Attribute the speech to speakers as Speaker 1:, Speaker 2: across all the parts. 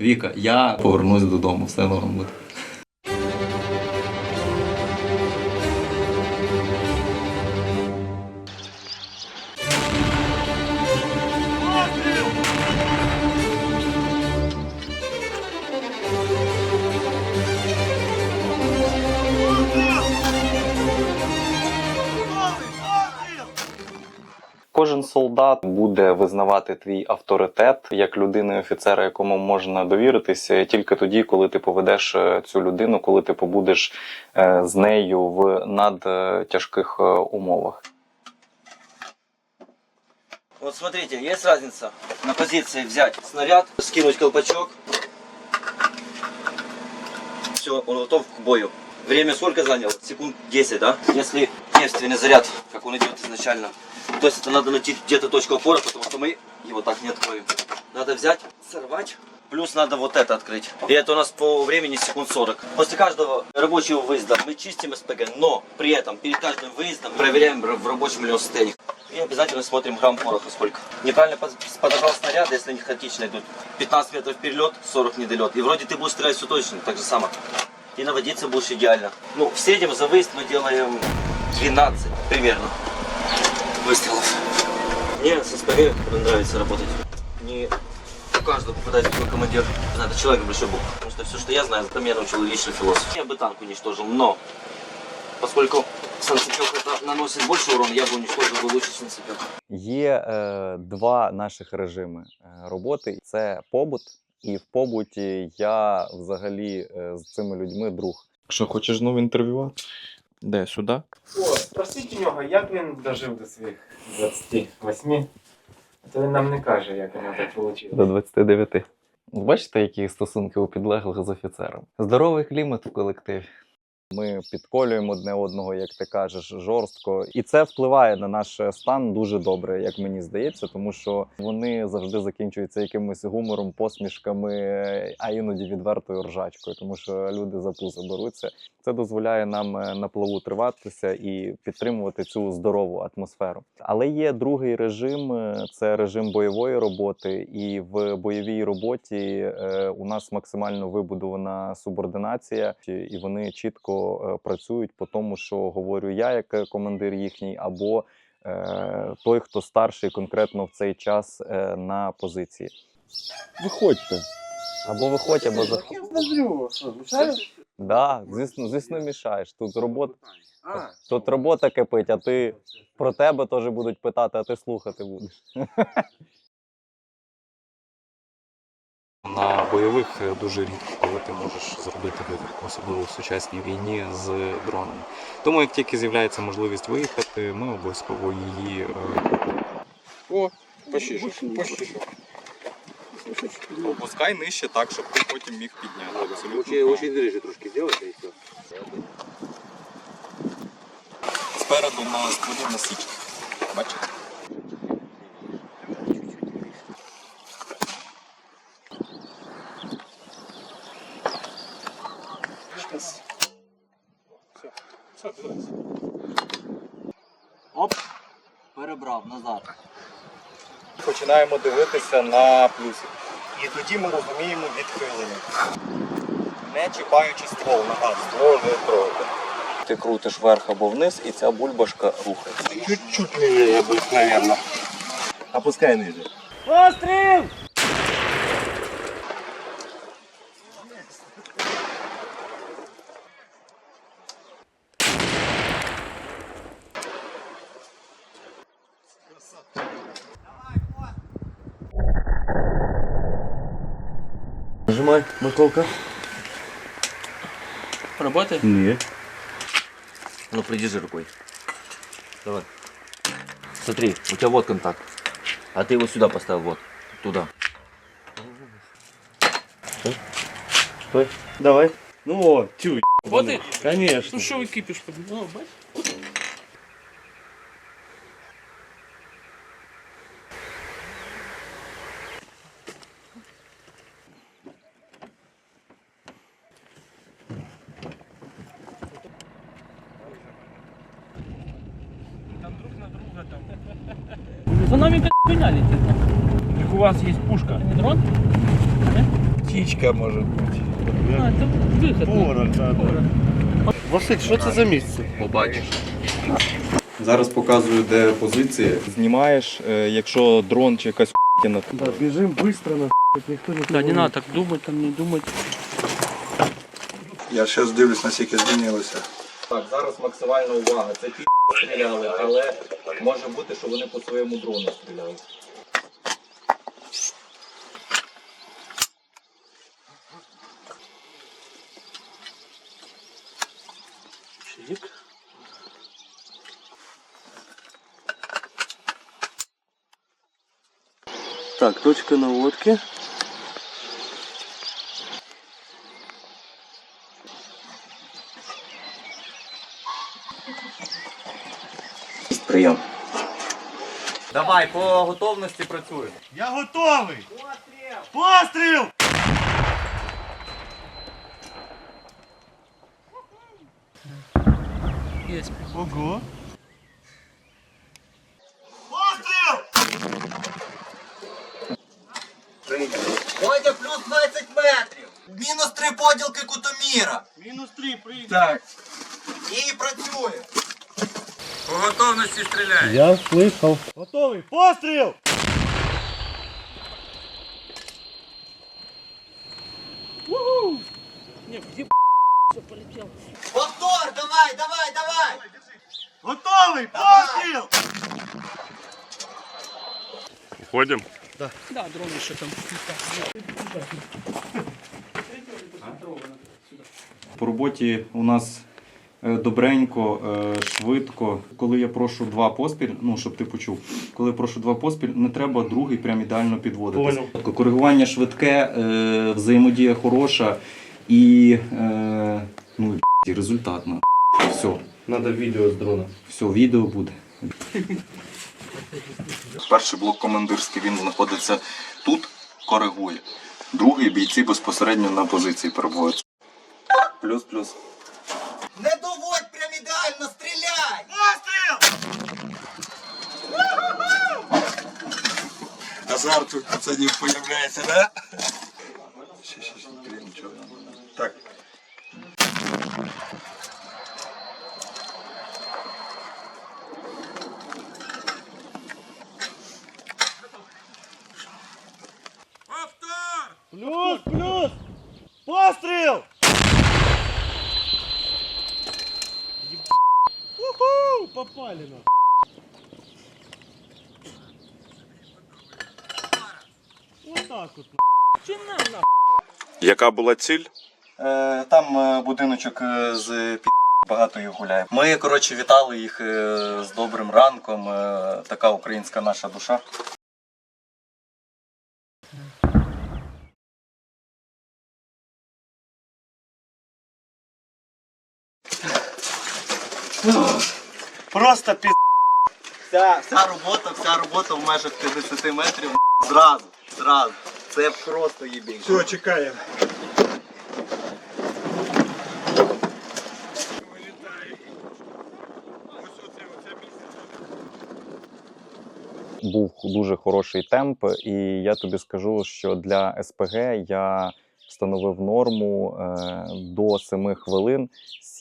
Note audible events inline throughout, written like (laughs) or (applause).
Speaker 1: Віка, я повернусь додому, все норм буде. Кожен солдат буде визнавати твій авторитет як людини офіцера, якому можна довіритися тільки тоді, коли ти поведеш е, цю людину, коли ти побудеш е, з нею в надтяжких е, умовах.
Speaker 2: Вот смотрите, есть разница на позиции взять снаряд, скинуть колпачок. Все, он готов к бою. Время сколько заняло? Секунд 10, да? Если девственный заряд, как он идет изначально, то есть это надо найти где-то точку опоры, потому что мы его так не откроем. Надо взять, сорвать, плюс надо вот это открыть. И это у нас по времени секунд 40. После каждого рабочего выезда мы чистим СПГ, но при этом перед каждым выездом проверяем в рабочем ли он состоянии. И обязательно смотрим грамм пороха сколько. Неправильно под- подобрал снаряд, если они хаотично идут. 15 метров перелет, 40 недолет. И вроде ты будешь стрелять все точно, так же само. И наводиться будешь идеально. Ну, в среднем за выезд мы делаем 12 примерно выстрелов. Мне с СПГ нравится работать. Не у каждого попадает такой командир. Это человек большой бог. Потому что все, что я знаю, это меня научил лично философ. Я бы танк уничтожил, но поскольку санцепек это наносит больше урона, я бы уничтожил бы лучше санцепек.
Speaker 1: Є е, два наших режими е, роботи: це побут, і в побуті я взагалі е, з цими людьми друг. Що хочеш знову інтерв'ювати? Де сюди?
Speaker 3: О, спросіть у нього, як він дожив до своїх 28. А то він нам не каже, як воно так вийшло.
Speaker 1: До 29. Бачите, які стосунки у підлеглих з офіцером? Здоровий клімат в колективі. Ми підколюємо одне одного, як ти кажеш, жорстко, і це впливає на наш стан дуже добре, як мені здається, тому що вони завжди закінчуються якимось гумором, посмішками, а іноді відвертою ржачкою, тому що люди за пузи беруться. Це дозволяє нам е, на плаву триватися і підтримувати цю здорову атмосферу. Але є другий режим е, це режим бойової роботи, і в бойовій роботі е, у нас максимально вибудована субординація, і вони чітко працюють по тому, що говорю я, як командир їхній, або той, хто старший конкретно в цей час на позиції.
Speaker 4: Виходьте.
Speaker 1: Або виходь, або заходь.
Speaker 3: Я смотрю, що, мішаєш?
Speaker 1: Да, звісно, звісно, мішаєш. Тут робота,
Speaker 3: А,
Speaker 1: тут робота кипить, а ти про тебе теж будуть питати, а ти слухати будеш. (laughs)
Speaker 4: На бойових е, дуже рідко, коли ти можеш зробити вибірку, особливо в сучасній війні з дронами. Тому як тільки з'являється можливість виїхати, ми обов'язково її е,
Speaker 5: О, пощишу, пощишу.
Speaker 4: Опускай нижче так, щоб ти потім міг підняти.
Speaker 5: Очень, очень ниже трошки делайте и все.
Speaker 4: Спереду на стволі насічка. Бачите?
Speaker 2: Оп, перебрав назад.
Speaker 1: Починаємо дивитися на плюси. І тоді ми розуміємо відхилення. Не чіпаючи ствол на газ, ствол не трогати. Ти крутиш вверх або вниз, і ця бульбашка рухається.
Speaker 5: Чуть-чуть левее мабуть, наверное. Опускай ниже. Нажимай, Маколка.
Speaker 2: Работает?
Speaker 5: Нет.
Speaker 2: Ну, придержи рукой. Давай. Смотри, у тебя вот контакт. А ты его сюда поставил, вот. Туда.
Speaker 5: Стой. Давай. Ну вот, тю.
Speaker 6: Вот и.
Speaker 5: Конечно.
Speaker 6: Ну що ви кипіш? Ну, бач. Нами хуйня летит. Так у вас есть пушка. Не дрон?
Speaker 7: птичка може бути.
Speaker 6: А, це вихід.
Speaker 5: Ворог, да, да. Василь, що це за місце?
Speaker 1: Побачиш. Зараз показую, де позиція. Знімаєш, е, якщо дрон чи якась хуйня
Speaker 5: Да, біжим швидко, на ніхто не
Speaker 6: Да, не надо так думать, там не думать.
Speaker 7: Я зараз дивлюсь, наскільки змінилося.
Speaker 1: Так, зараз максимальна увага. Це ті (laughs) стріляли, але може бути, що вони по своєму дрону стріляли.
Speaker 5: Чик. Так, точка наводки.
Speaker 2: Прием.
Speaker 1: Давай, по готовності працюємо.
Speaker 5: Я готовий! Постріл!
Speaker 6: Есть.
Speaker 5: Ого! Постріл!
Speaker 2: Водя плюс 20 метрів. Мінус 3 поділки кутоміра.
Speaker 5: Мінус три, прийде.
Speaker 2: Так. І працює.
Speaker 1: По готовності стріляй.
Speaker 5: Я слышал. Готовий. Постріл!
Speaker 6: Не, где все полетел?
Speaker 2: Повтор, давай, давай, давай.
Speaker 5: Готовий! Постріл!
Speaker 4: Уходимо.
Speaker 6: Да, дрон еще там.
Speaker 1: По роботі у нас е, добренько, е, швидко. Коли я прошу два поспіль, ну щоб ти почув, коли я прошу два поспіль, не треба другий прям ідеально підводити. Коригування швидке, е, взаємодія хороша і е, ну і результатно. Все,
Speaker 5: Надо відео з дрона.
Speaker 1: все, відео буде. Перший блок командирський він знаходиться тут, коригує. Другий бійці безпосередньо на позиції перебувають. Плюс, плюс.
Speaker 2: Не доводь прям ідеально, стріляй.
Speaker 7: Азарт у пацанів появляється, да? Ще, ще, ще, не нічого. Так.
Speaker 5: Плюс, плюс! Постріл! Уху! Попали на. Вот так вот.
Speaker 6: Че на?
Speaker 4: Яка була ціль?
Speaker 1: Е, там е, будиночок е, з пі... багато їх гуляє. Ми, коротше, вітали їх е, з добрим ранком. е, така українська наша душа.
Speaker 5: Просто пі...
Speaker 1: Вся, вся робота, вся робота в межах 50 метрів. Зразу, зразу. Це просто їбінь.
Speaker 7: Все, чекаємо.
Speaker 1: був дуже хороший темп, і я тобі скажу, що для СПГ я встановив норму е, до 7 хвилин,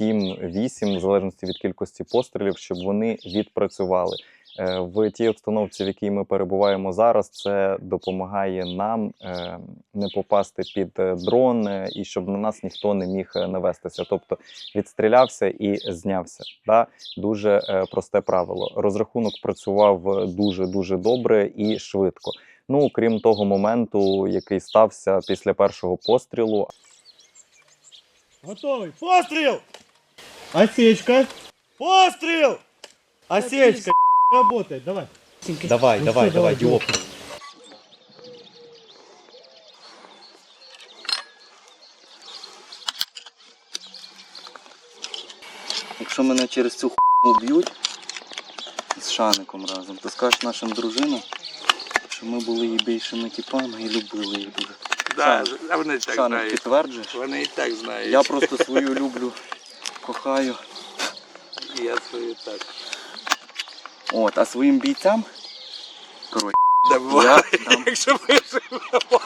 Speaker 1: 7-8, в залежності від кількості пострілів, щоб вони відпрацювали. Е, в тій обстановці, в якій ми перебуваємо зараз, це допомагає нам е, не попасти під дрон і щоб на нас ніхто не міг навестися. Тобто відстрілявся і знявся. Да? Дуже просте правило. Розрахунок працював дуже дуже добре і швидко. Ну крім того моменту, який стався після першого пострілу,
Speaker 5: Готовий. Постріл! Осечка. Постріл! Осечка. (laughs) Работает. Давай.
Speaker 1: давай,
Speaker 5: Ну
Speaker 1: давай,
Speaker 5: що,
Speaker 1: давай,
Speaker 5: давай,
Speaker 1: діоп. Якщо мене через цю хуйню б'ють з шаником разом, то скажеш нашим дружинам, що ми були її більшими типами і любили їх дуже.
Speaker 7: Да, а вони так
Speaker 1: Шаник
Speaker 7: знають.
Speaker 1: підтверджуєш?
Speaker 7: Вони і так знають.
Speaker 1: Я просто свою люблю, кохаю.
Speaker 7: Я свою так.
Speaker 1: От, а своїм бійцям, коротше,
Speaker 7: Давай,
Speaker 1: я дам.
Speaker 7: якщо виживемо.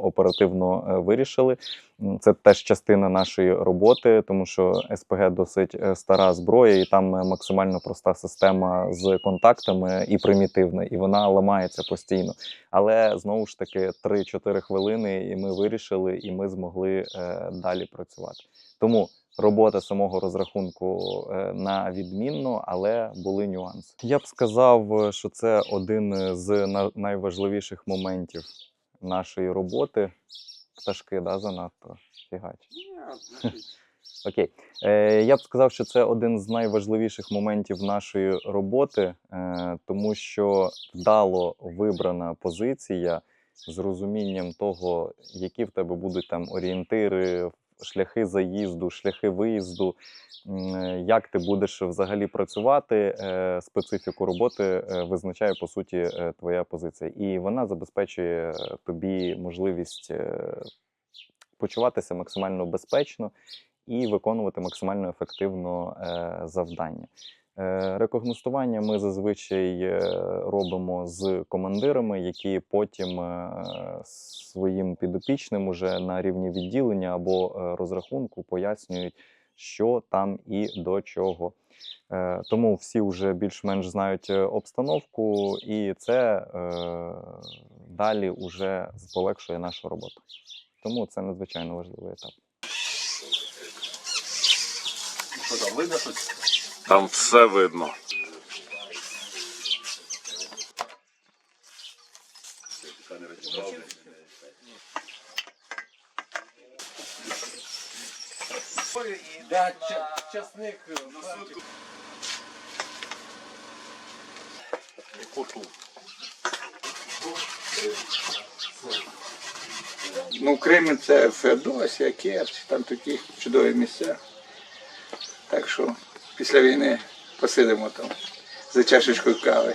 Speaker 1: Оперативно е, вирішили. Це теж частина нашої роботи, тому що СПГ досить е, стара зброя, і там е, максимально проста система з контактами і примітивна, і вона ламається постійно. Але знову ж таки 3-4 хвилини, і ми вирішили, і ми змогли далі працювати. Тому робота самого розрахунку на відмінно, але були нюанси. Я б сказав, що це один з на- найважливіших моментів нашої роботи. Пташки, да, занадто фігач. (laughs) Окей. Е, я б сказав, що це один з найважливіших моментів нашої роботи, е, тому що вдало вибрана позиція з розумінням того, які в тебе будуть там орієнтири, шляхи заїзду, шляхи виїзду, е, як ти будеш взагалі працювати, е, специфіку роботи е, визначає по суті твоя позиція, і вона забезпечує тобі можливість почуватися максимально безпечно і виконувати максимально ефективно завдання. Е, Рекогностування ми зазвичай е, робимо з командирами, які потім е, своїм підопічним уже на рівні відділення або розрахунку пояснюють, що там і до чого. Тому всі вже більш-менш знають обстановку, і це далі вже полегшує нашу роботу. Тому це надзвичайно важливий етап.
Speaker 7: Там все видно.
Speaker 8: Ну, в Кримі це Феодосія, Керч, там такі чудові місця. Так що після війни посидимо там за чашечкою кави.